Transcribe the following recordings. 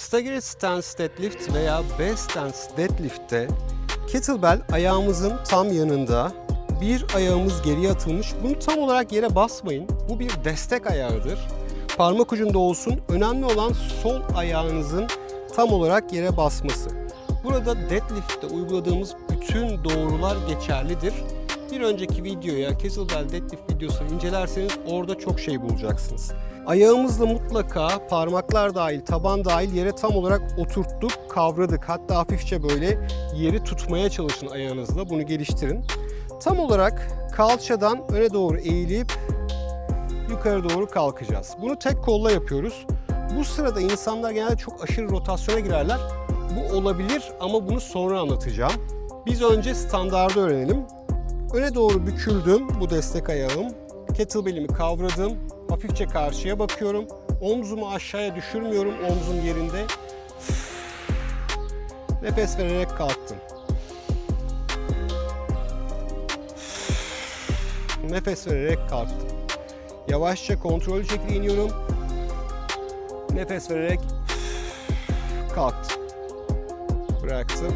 Staggered Stance Deadlift veya Best Stance Deadlift'te kettlebell ayağımızın tam yanında, bir ayağımız geriye atılmış. Bunu tam olarak yere basmayın. Bu bir destek ayağıdır. Parmak ucunda olsun. Önemli olan sol ayağınızın tam olarak yere basması. Burada deadlift'te uyguladığımız bütün doğrular geçerlidir. Bir önceki videoya kettlebell deadlift videosunu incelerseniz orada çok şey bulacaksınız. Ayağımızla mutlaka parmaklar dahil, taban dahil yere tam olarak oturttuk, kavradık. Hatta hafifçe böyle yeri tutmaya çalışın ayağınızla. Bunu geliştirin. Tam olarak kalçadan öne doğru eğilip yukarı doğru kalkacağız. Bunu tek kolla yapıyoruz. Bu sırada insanlar genelde çok aşırı rotasyona girerler. Bu olabilir ama bunu sonra anlatacağım. Biz önce standardı öğrenelim. Öne doğru büküldüm. Bu destek ayağım. Kettlebell'imi kavradım. Hafifçe karşıya bakıyorum. Omzumu aşağıya düşürmüyorum. Omzum yerinde. Nefes vererek kalktım. Nefes vererek kalktım. Yavaşça kontrollü şekilde iniyorum. Nefes vererek kalktım. Bıraktım.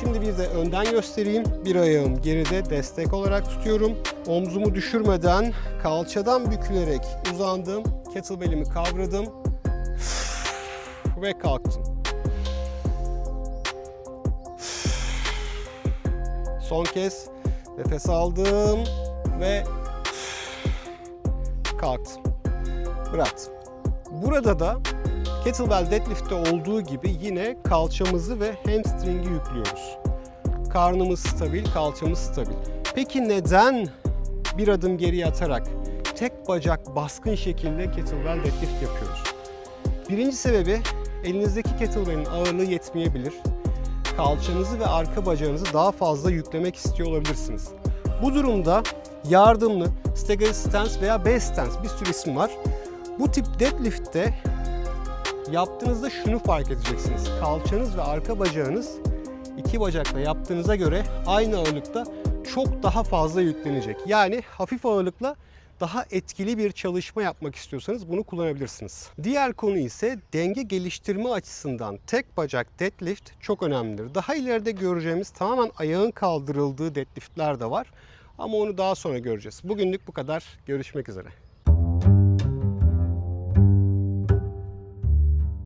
Şimdi bir de önden göstereyim. Bir ayağım geride destek olarak tutuyorum. Omzumu düşürmeden kalçadan bükülerek uzandım. Kettlebell'imi kavradım. Ve kalktım. Son kez nefes aldım ve kalktım. Bıraktım. Burada da kettlebell deadlift'te olduğu gibi yine kalçamızı ve hamstring'i yüklüyoruz. Karnımız stabil, kalçamız stabil. Peki neden bir adım geriye atarak tek bacak baskın şekilde kettlebell deadlift yapıyoruz? Birinci sebebi elinizdeki kettlebell'in ağırlığı yetmeyebilir. Kalçanızı ve arka bacağınızı daha fazla yüklemek istiyor olabilirsiniz. Bu durumda yardımlı staggered stance veya base stance bir sürü isim var. Bu tip deadlift'te yaptığınızda şunu fark edeceksiniz. Kalçanız ve arka bacağınız iki bacakla yaptığınıza göre aynı ağırlıkta çok daha fazla yüklenecek. Yani hafif ağırlıkla daha etkili bir çalışma yapmak istiyorsanız bunu kullanabilirsiniz. Diğer konu ise denge geliştirme açısından tek bacak deadlift çok önemlidir. Daha ileride göreceğimiz tamamen ayağın kaldırıldığı deadliftler de var. Ama onu daha sonra göreceğiz. Bugünlük bu kadar. Görüşmek üzere.